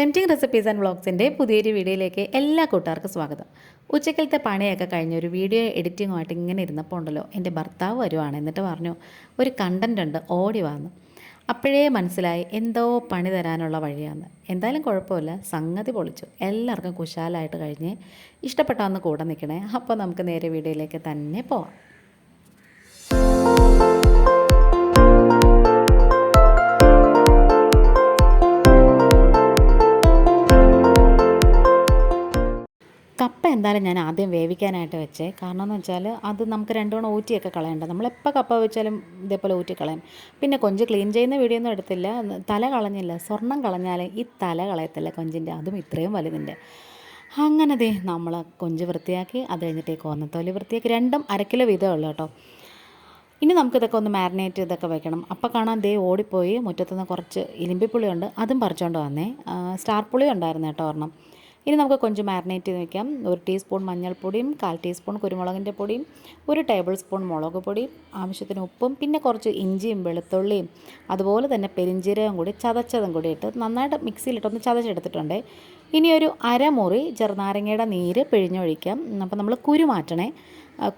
ടെന്റിങ് recipes and വ്ളോഗ്സിന്റെ പുതിയൊരു വീഡിയോയിലേക്ക് എല്ലാ കൂട്ടുകാർക്കും സ്വാഗതം. ഉച്ചക്കലത്തെ പണിയൊക്കെ കഴിഞ്ഞ് ഒരു വീഡിയോ എഡിറ്റിങ്ങുമായിട്ട് ഇങ്ങനെ ഇരുന്നപ്പോൾ ഉണ്ടല്ലോ എന്റെ ഭർത്താവ് വരുവാണ് എന്നിട്ട് പറഞ്ഞു ഒരു കണ്ടന്റ് ഉണ്ട് ഓടി വന്നു അപ്പോഴേ മനസ്സിലായി എന്തോ പണി തരാനുള്ള വഴിയാണ് എന്തായാലും കുഴപ്പമില്ല സംഗതി പൊളിച്ചു. എല്ലാവർക്കും കുശാലായിട്ട് കഴിഞ്ഞ് ഇഷ്ടപ്പെട്ടാന്ന് കൂടെ നിൽക്കണേ. അപ്പോൾ നമുക്ക് നേരെ വീഡിയോയിലേക്ക് തന്നെ പോവാം. എന്തായാലും ഞാൻ ആദ്യം വേവിക്കാനായിട്ട് വെച്ചേ. കാരണം എന്ന് വെച്ചാൽ അത് നമുക്ക് രണ്ടുതവണ ഊറ്റിയൊക്കെ കളയണ്ട. നമ്മളെപ്പോൾ കപ്പ വെച്ചാലും ഇതേപോലെ ഊറ്റി കളയും. പിന്നെ കൊഞ്ച് ക്ലീൻ ചെയ്യുന്ന വീഡിയോ ഒന്നും എടുത്തില്ല. തല കളഞ്ഞില്ല. സ്വർണം കളഞ്ഞാൽ ഈ തല കളയത്തില്ല കൊഞ്ചിന്റെ. അതും ഇത്രയും വലുതിന്റെ. അങ്ങനെ ദേ നമ്മൾ കൊഞ്ച് വൃത്തിയാക്കി അത് കഴിഞ്ഞിട്ട് കോന്നത്തോലി വൃത്തിയാക്കി. രണ്ടും അരക്കിലോ വീതമേ ഉള്ളൂ കേട്ടോ. ഇനി നമുക്കിതൊക്കെ ഒന്ന് മാരിനേറ്റ് ഇതൊക്കെ വെക്കണം. അപ്പോൾ കാണാൻ ദേ ഓടിപ്പോയി. മുറ്റത്തുനിന്ന് കുറച്ച് ഇലിമ്പിപ്പുളിയുണ്ട് അതും പറിച്ചുകൊണ്ട് വന്നേ. സ്റ്റാർ പുളി ഉണ്ടായിരുന്നു കേട്ടോ ഒരെണ്ണം. ഇനി നമുക്ക് കൊഞ്ച് മാരിനേറ്റ് ചെയ്ത് വെക്കാം. ഒരു ടീസ്പൂൺ മഞ്ഞൾപ്പൊടിയും കാൽ ടീസ്പൂൺ കുരുമുളകിന്റെ പൊടിയും ഒരു ടേബിൾ സ്പൂൺ മുളക് പൊടിയും ആവശ്യത്തിന് ഉപ്പും പിന്നെ കുറച്ച് ഇഞ്ചിയും വെളുത്തുള്ളിയും അതുപോലെ തന്നെ പെരിഞ്ചീരകം കൂടി ചതച്ചതും കൂടി ഇട്ട് നന്നായിട്ട് മിക്സിയിലിട്ടൊന്ന് ചതച്ചെടുത്തിട്ടുണ്ട്. ഇനി ഒരു അരമുറി ചെറുനാരങ്ങയുടെ നീര് പിഴിഞ്ഞൊഴിക്കാം. അപ്പം നമ്മൾ കുരു മാറ്റണേ.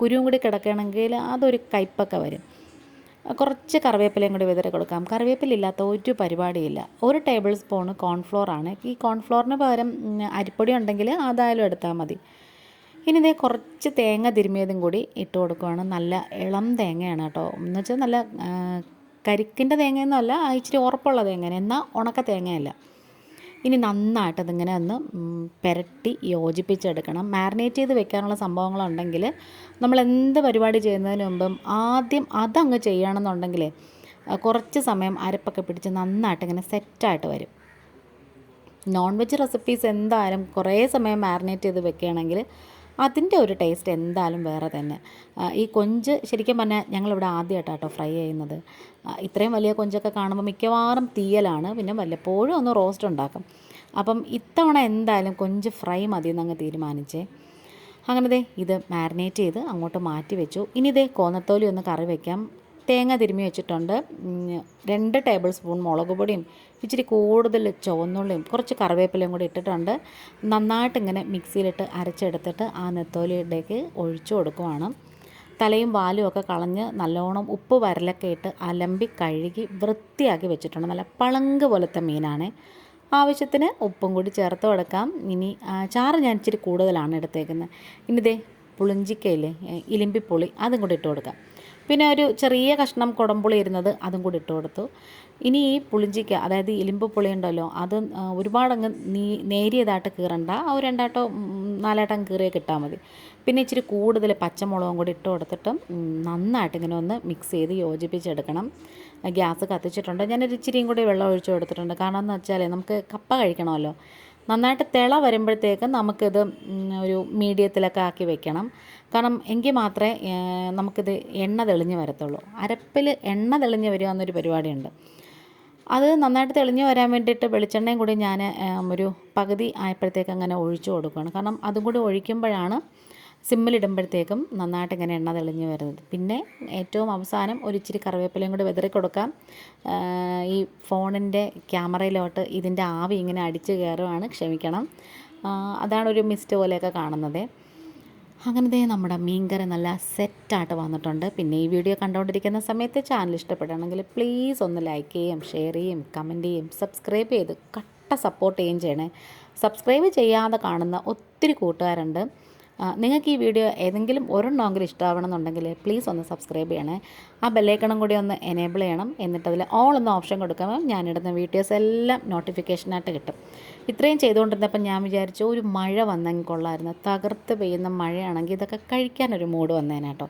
കുരുവും കൂടി കിടക്കുകയാണെങ്കിൽ അതൊരു കയ്പ്പൊക്കെ വരും. കുറച്ച് കറിവേപ്പിലയും കൂടി വിതറി കൊടുക്കാം. കറിവേപ്പിലില്ലാത്ത ഒരു പരിപാടിയില്ല. ഒരു ടേബിൾ സ്പൂണ് കോൺഫ്ലോർ ആണ്. ഈ കോൺഫ്ലോറിന് പകരം അരിപ്പൊടി ഉണ്ടെങ്കിൽ അതായാലും എടുത്താൽ മതി. ഇനി ഇതേ കുറച്ച് തേങ്ങ തിരുമിയതും കൂടി ഇട്ട് കൊടുക്കുകയാണ് നല്ല ഇളം തേങ്ങയാണ് കേട്ടോ. എന്ന് വെച്ചാൽ നല്ല കരിക്കിന്റെ തേങ്ങയൊന്നുമല്ല അല്ല ഇച്ചിരി ഉറപ്പുള്ള തേങ്ങ എന്നാൽ ഉണക്ക തേങ്ങയല്ല. ഇനി നന്നായിട്ട് അതിങ്ങനെ ഒന്ന് പുരട്ടി യോജിപ്പിച്ചെടുക്കണം. മാരിനേറ്റ് ചെയ്ത് വെക്കാനുള്ള സംഭവങ്ങളുണ്ടെങ്കിൽ നമ്മൾ എന്ത് പരിപാടി ചെയ്യുന്നതിന് മുമ്പും ആദ്യം അതങ്ങ് ചെയ്യണമെന്നുണ്ടെങ്കിൽ കുറച്ച് സമയം അരപ്പൊക്കെ പിടിച്ച് നന്നായിട്ട് ഇങ്ങനെ സെറ്റായിട്ട് വരും. നോൺ വെജ് റെസിപ്പീസ് എന്തായാലും കുറേ സമയം മാരിനേറ്റ് ചെയ്ത് വെക്കുകയാണെങ്കിൽ അതിന്റെ ഒരു ടേസ്റ്റ് എന്തായാലും വേറെ തന്നെ. ഈ കൊഞ്ച് ശരിക്കും പറഞ്ഞാൽ ഞങ്ങളിവിടെ ആദ്യമായിട്ടാണ് ഫ്രൈ ചെയ്യുന്നത്. ഇത്രയും വലിയ കൊഞ്ചൊക്കെ കാണുമ്പോൾ മിക്കവാറും തീയലാണ് പിന്നെ വല്ലപ്പോഴും ഒന്ന് റോസ്റ്റ് ഉണ്ടാക്കും. അപ്പം ഇത്തവണ എന്തായാലും കൊഞ്ച് ഫ്രൈ മതി എന്നങ്ങ് തീരുമാനിച്ചേ. അങ്ങനെ ദേ ഇത് മാരിനേറ്റ് ചെയ്ത് അങ്ങോട്ട് മാറ്റി വെച്ചു. ഇനി ഇതേ കോന്നത്തോലി ഒന്ന് കറി വയ്ക്കാം തേങ്ങ തിരുമ്മി വെച്ചിട്ടുണ്ട്. രണ്ട് ടേബിൾ സ്പൂൺ മുളക് പൊടിയും ഇച്ചിരി കൂടുതൽ ചുവന്നുള്ളിയും കുറച്ച് കറിവേപ്പിലയും കൂടി ഇട്ടിട്ടുണ്ട്. നന്നായിട്ട് ഇങ്ങനെ മിക്സിയിലിട്ട് അരച്ചെടുത്തിട്ട് ആ നെത്തോലിയിലേക്ക് ഒഴിച്ചു കൊടുക്കുവാണ്. തലയും വാലും ഒക്കെ കളഞ്ഞ് നല്ലോണം ഉപ്പ് വരലൊക്കെ ഇട്ട് അലമ്പി കഴുകി വൃത്തിയാക്കി വെച്ചിട്ടുണ്ട്. നല്ല പളങ്ക് പോലത്തെ മീനാണ്. ആവശ്യത്തിന് ഉപ്പും കൂടി ചേർത്ത് കൊടുക്കാം. ഇനി ചാറ് ഞാൻ ഇച്ചിരി കൂടുതലാണ് എടുത്തേക്കുന്നത്. ഇനി ദേ പുളിഞ്ചിക്കയില്ലേ ഇലിമ്പിപ്പുളി അതും കൂടി ഇട്ട് കൊടുക്കാം. പിന്നെ ഒരു ചെറിയ കഷ്ണം കുടംപുളി ഇരുന്നത് അതും കൂടി ഇട്ട് കൊടുത്തു. ഇനി ഈ പുളിഞ്ചിക്ക അതായത് ഇലിമ്പ് പുളി ഉണ്ടല്ലോ അത് ഒരുപാടങ്ങ് നീ നേരിയതായിട്ട് കീറണ്ട. ആ ഒരു രണ്ടാട്ടോ നാലാട്ടം കീറിയൊക്കെ ഇട്ടാൽ മതി. പിന്നെ ഇച്ചിരി കൂടുതൽ പച്ചമുളകും കൂടി ഇട്ട് കൊടുത്തിട്ട് നന്നായിട്ട് ഇങ്ങനെ ഒന്ന് മിക്സ് ചെയ്ത് യോജിപ്പിച്ചെടുക്കണം. ഗ്യാസ് കത്തിച്ചിട്ടുണ്ട്. ഞാനൊരു ഇച്ചിരിയും കൂടി വെള്ളം ഒഴിച്ചു കൊടുത്തിട്ടുണ്ട്. കാരണം എന്ന് വെച്ചാൽ നമുക്ക് കപ്പ കഴിക്കണമല്ലോ. നന്നായിട്ട് തിള വരുമ്പോഴത്തേക്ക് നമുക്കിത് ഒരു മീഡിയത്തിലൊക്കെ ആക്കി വെക്കണം. കാരണം എങ്കിൽ മാത്രമേ നമുക്കിത് എണ്ണ തെളിഞ്ഞ് വരത്തുള്ളൂ. അരപ്പിൽ എണ്ണ തെളിഞ്ഞ് വരിക എന്നൊരു പരിപാടിയുണ്ട്. അത് നന്നായിട്ട് തെളിഞ്ഞ് വരാൻ വേണ്ടിയിട്ട് വെളിച്ചെണ്ണയും കൂടി ഞാൻ ഒരു പകുതി ആയപ്പോഴത്തേക്ക് അങ്ങനെ ഒഴിച്ചു കൊടുക്കുകയാണ്. കാരണം അതും കൂടി ഒഴിക്കുമ്പോഴാണ് സിമ്മിലിടുമ്പോഴത്തേക്കും നന്നായിട്ട് ഇങ്ങനെ എണ്ണ തെളിഞ്ഞ് വരുന്നത്. പിന്നെ ഏറ്റവും അവസാനം ഒരു ഇച്ചിരി കറിവേപ്പിലയും കൂടി വിതറി കൊടുക്കാം. ഈ ഫോണിന്റെ ക്യാമറയിലോട്ട് ഇതിന്റെ ആവി ഇങ്ങനെ അടിച്ച് കയറുവാണ്. ക്ഷമിക്കണം. അതാണ് ഒരു മിസ്റ്റ് പോലെയൊക്കെ കാണുന്നത്. അങ്ങനത്തെ നമ്മുടെ മീൻകറി നല്ല സെറ്റായിട്ട് വന്നിട്ടുണ്ട്. പിന്നെ ഈ വീഡിയോ കണ്ടുകൊണ്ടിരിക്കുന്ന സമയത്ത് ചാനൽ ഇഷ്ടപ്പെടുകയാണെങ്കിൽ പ്ലീസ് ഒന്ന് ലൈക്ക് ചെയ്യും ഷെയർ ചെയ്യും കമന്റ് ചെയ്യും സബ്സ്ക്രൈബ് ചെയ്ത് കട്ട സപ്പോർട്ട് ചെയ്യുകയും ചെയ്യണേ. സബ്സ്ക്രൈബ് ചെയ്യാതെ കാണുന്ന ഒത്തിരി കൂട്ടുകാരുണ്ട്. നിങ്ങൾക്ക് ഈ വീഡിയോ ഏതെങ്കിലും ഒരെണ്ണമെങ്കിലും ഇഷ്ടമാവണമെന്നുണ്ടെങ്കിൽ പ്ലീസ് ഒന്ന് സബ്സ്ക്രൈബ് ചെയ്യണേ. ആ ബെല്ലേക്കണം കൂടി ഒന്ന് എനേബിൾ ചെയ്യണം. എന്നിട്ട് അതിൽ ഓൾ എന്ന ഓപ്ഷൻ കൊടുക്കുമ്പോൾ ഞാനിടുന്ന വീഡിയോസ് എല്ലാം നോട്ടിഫിക്കേഷനായിട്ട് കിട്ടും. ഇത്രയും ചെയ്തുകൊണ്ടിരുന്നപ്പോൾ ഞാൻ വിചാരിച്ചു ഒരു മഴ വന്നെങ്കിൽ കൊള്ളായിരുന്നു തകർത്ത് പെയ്യുന്ന മഴയാണെങ്കിൽ ഇതൊക്കെ കഴിക്കാനൊരു മൂഡ് വന്നേനാട്ടോ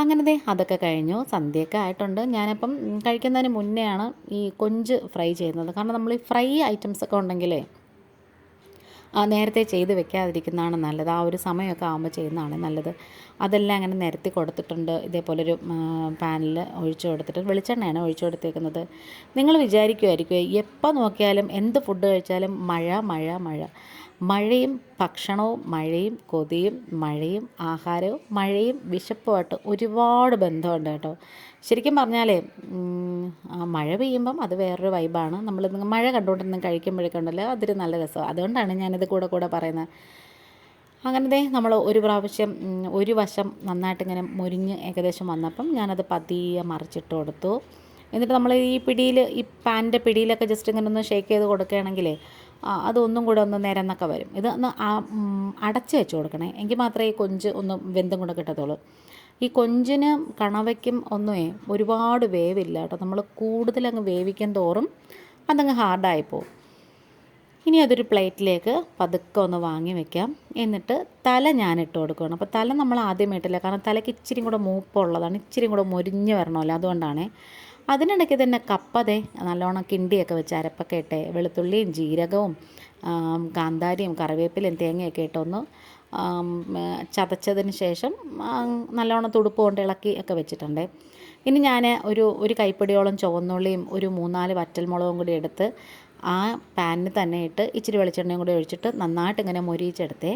അങ്ങനെ ദേ അതൊക്കെ കഴിഞ്ഞു. സന്ധ്യയൊക്കെ ആയിട്ടുണ്ട്. ഞാനിപ്പം കഴിക്കുന്നതിന് മുന്നെയാണ് ഈ കൊഞ്ച് ഫ്രൈ ചെയ്യുന്നത്. കാരണം നമ്മൾ ഈ ഫ്രൈ ഐറ്റംസ് ഒക്കെ ഉണ്ടെങ്കിലേ നേരത്തെ ചെയ്ത് വെക്കാതിരിക്കുന്നതാണ് നല്ലത്. ആ ഒരു സമയമൊക്കെ ആകുമ്പോൾ ചെയ്യുന്നതാണ് നല്ലത്. അതെല്ലാം അങ്ങനെ നിരത്തി കൊടുത്തിട്ടുണ്ട്. ഇതേപോലൊരു പാനിൽ ഒഴിച്ചു കൊടുത്തിട്ട് വെളിച്ചെണ്ണയാണ് ഒഴിച്ചു കൊടുത്തേക്കുന്നത്. നിങ്ങൾ വിചാരിക്കുമായിരിക്കും എപ്പോൾ നോക്കിയാലും എന്ത് ഫുഡ് കഴിച്ചാലും മഴ മഴ മഴ. മഴയും ഭക്ഷണവും മഴയും കൊതിയും മഴയും ആഹാരവും മഴയും വിശപ്പുമായിട്ട് ഒരുപാട് ബന്ധമുണ്ട് കേട്ടോ. ശരിക്കും പറഞ്ഞാലേ മഴ പെയ്യുമ്പം അത് വേറൊരു വൈബാണ്. നമ്മൾ മഴ കണ്ടുകൊണ്ടിരുന്ന് കഴിക്കുമ്പോഴൊക്കെ ഉണ്ടല്ലോ അതൊരു നല്ല രസമാണ് അതുകൊണ്ടാണ് ഞാനിത് കൂടെ കൂടെ പറയുന്നത്. അങ്ങനത്തെ നമ്മൾ ഒരു പ്രാവശ്യം ഒരു വശം നന്നായിട്ട് ഇങ്ങനെ മുരിഞ്ഞ് ഏകദേശം വന്നപ്പം ഞാനത് പതിയെ മറിച്ചിട്ട് കൊടുത്തു. എന്നിട്ട് നമ്മൾ ഈ പിടിയിൽ ഈ പാന്റെ പിടിയിലൊക്കെ ജസ്റ്റ് ഇങ്ങനെ ഒന്ന് ഷേക്ക് ചെയ്ത് കൊടുക്കുകയാണെങ്കിൽ അതൊന്നും കൂടെ ഒന്ന് നിരന്നൊക്കെ വരും. ഇത് ഒന്ന് അടച്ച് വെച്ച് കൊടുക്കണേ. എങ്കിൽ മാത്രമേ ഈ കൊഞ്ച് ഒന്ന് വെന്തും കൂടെ കിട്ടത്തുള്ളൂ. ഈ കൊഞ്ചിന് കണവയ്ക്കും ഒന്നുമേ ഒരുപാട് വേവില്ല കേട്ടോ. നമ്മൾ കൂടുതലങ്ങ് വേവിക്കും തോറും അതങ്ങ് ഹാർഡായി പോകും. ഇനി അതൊരു പ്ലേറ്റിലേക്ക് പതുക്കെ ഒന്ന് വാങ്ങി വെക്കാം. എന്നിട്ട് തല ഞാൻ ഇട്ട് കൊടുക്കണം അപ്പോൾ തല നമ്മൾ ആദ്യം കാരണം തലയ്ക്ക് ഇച്ചിരി കൂടെ മൂപ്പുള്ളതാണ്. ഇച്ചിരി കൂടെ മുരിഞ്ഞ് വരണമല്ലോ. അതുകൊണ്ടാണ് അതിനിടയ്ക്ക് തന്നെ കപ്പതെ നല്ലോണം കിണ്ടിയൊക്കെ വെച്ച് അരപ്പൊക്കെ ഇട്ട് വെളുത്തുള്ളിയും ജീരകവും കാന്താരിയും കറിവേപ്പിലയും തേങ്ങയൊക്കെ ഇട്ടൊന്ന് ചതച്ചതിന് ശേഷം നല്ലോണം തുടുപ്പ് കൊണ്ട് ഇളക്കി ഒക്കെ വെച്ചിട്ടുണ്ട്. ഇനി ഞാൻ ഒരു ഒരു കൈപ്പിടിയോളം ചുവന്നുള്ളിയും ഒരു മൂന്നാൽ വറ്റൽമുളകും കൂടി എടുത്ത് ആ പാനിൽ തന്നെ ഇട്ട് ഇച്ചിരി വെളിച്ചെണ്ണയും കൂടി ഒഴിച്ചിട്ട് നന്നായിട്ട് ഇങ്ങനെ മൊരിയിച്ചെടുത്തേ.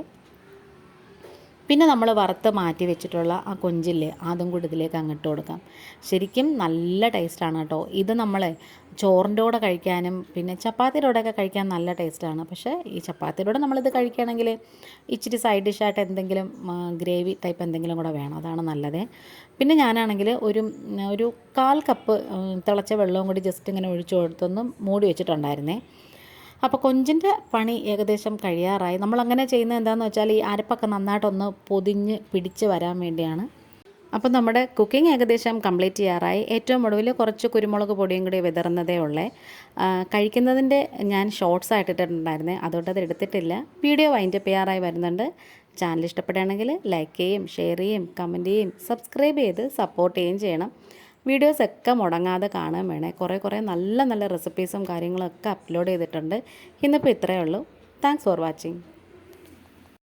പിന്നെ നമ്മൾ വറുത്ത് മാറ്റി വെച്ചിട്ടുള്ള ആ കൊഞ്ചില്ലേ അതും കൂടി ഇതിലേക്ക് അങ്ങിട്ട് കൊടുക്കാം. ശരിക്കും നല്ല ടേസ്റ്റാണ് കേട്ടോ. ഇത് നമ്മൾ ചോറിന്റെ കൂടെ കഴിക്കാനും പിന്നെ ചപ്പാത്തിയുടെ കൂടെയൊക്കെ കഴിക്കാൻ നല്ല ടേസ്റ്റാണ് പക്ഷേ ഈ ചപ്പാത്തിയുടെ കൂടെ നമ്മളിത് കഴിക്കുകയാണെങ്കിൽ ഇച്ചിരി സൈഡ് ഡിഷായിട്ട് എന്തെങ്കിലും ഗ്രേവി ടൈപ്പ് എന്തെങ്കിലും കൂടെ വേണം. അതാണ് നല്ലത്. പിന്നെ ഞാനാണെങ്കിൽ ഒരു ഒരു കാൽ കപ്പ് തിളച്ച വെള്ളവും കൂടി ജസ്റ്റ് ഇങ്ങനെ ഒഴിച്ചു കൊടുത്തൊന്ന് മൂടി വെച്ചിട്ടുണ്ടായിരുന്നേ. അപ്പോൾ കൊഞ്ചിന്റെ പണി ഏകദേശം കഴിയാറായി. നമ്മളങ്ങനെ ചെയ്യുന്നത് എന്താണെന്ന് വെച്ചാൽ ഈ അരപ്പൊക്കെ നന്നായിട്ടൊന്ന് പൊതിഞ്ഞ് പിടിച്ച് വരാൻ വേണ്ടിയാണ്. അപ്പോൾ നമ്മുടെ കുക്കിംഗ് ഏകദേശം കംപ്ലീറ്റ് ചെയ്യാറായി. ഏറ്റവും ഒടുവിൽ കുറച്ച് കുരുമുളക് പൊടിയും കൂടി വിതറുന്നതേ ഉള്ളേ. കഴിക്കുന്നതിന്റെ ഞാൻ ഷോർട്സ് ആയിട്ടിട്ടുണ്ടായിരുന്നേ. അതുകൊണ്ട് അത് എടുത്തിട്ടില്ല. വീഡിയോ വൈൻഡപ്പ് ചെയ്യാറായി വരുന്നുണ്ട്. ചാനൽ ഇഷ്ടപ്പെടുകയാണെങ്കിൽ ലൈക്ക് ചെയ്യും ഷെയർ ചെയ്യും കമന്റ് ചെയ്യും സബ്സ്ക്രൈബ് ചെയ്ത് സപ്പോർട്ട് ചെയ്യുകയും ചെയ്യണം. വീഡിയോസൊക്കെ മുടങ്ങാതെ കാണാൻ വേണേ. കുറേ കുറേ നല്ല നല്ല റെസിപ്പീസും കാര്യങ്ങളൊക്കെ അപ്ലോഡ് ചെയ്തിട്ടുണ്ട്. ഇന്നിപ്പോൾ ഇത്രയേ ഉള്ളൂ. Thanks for watching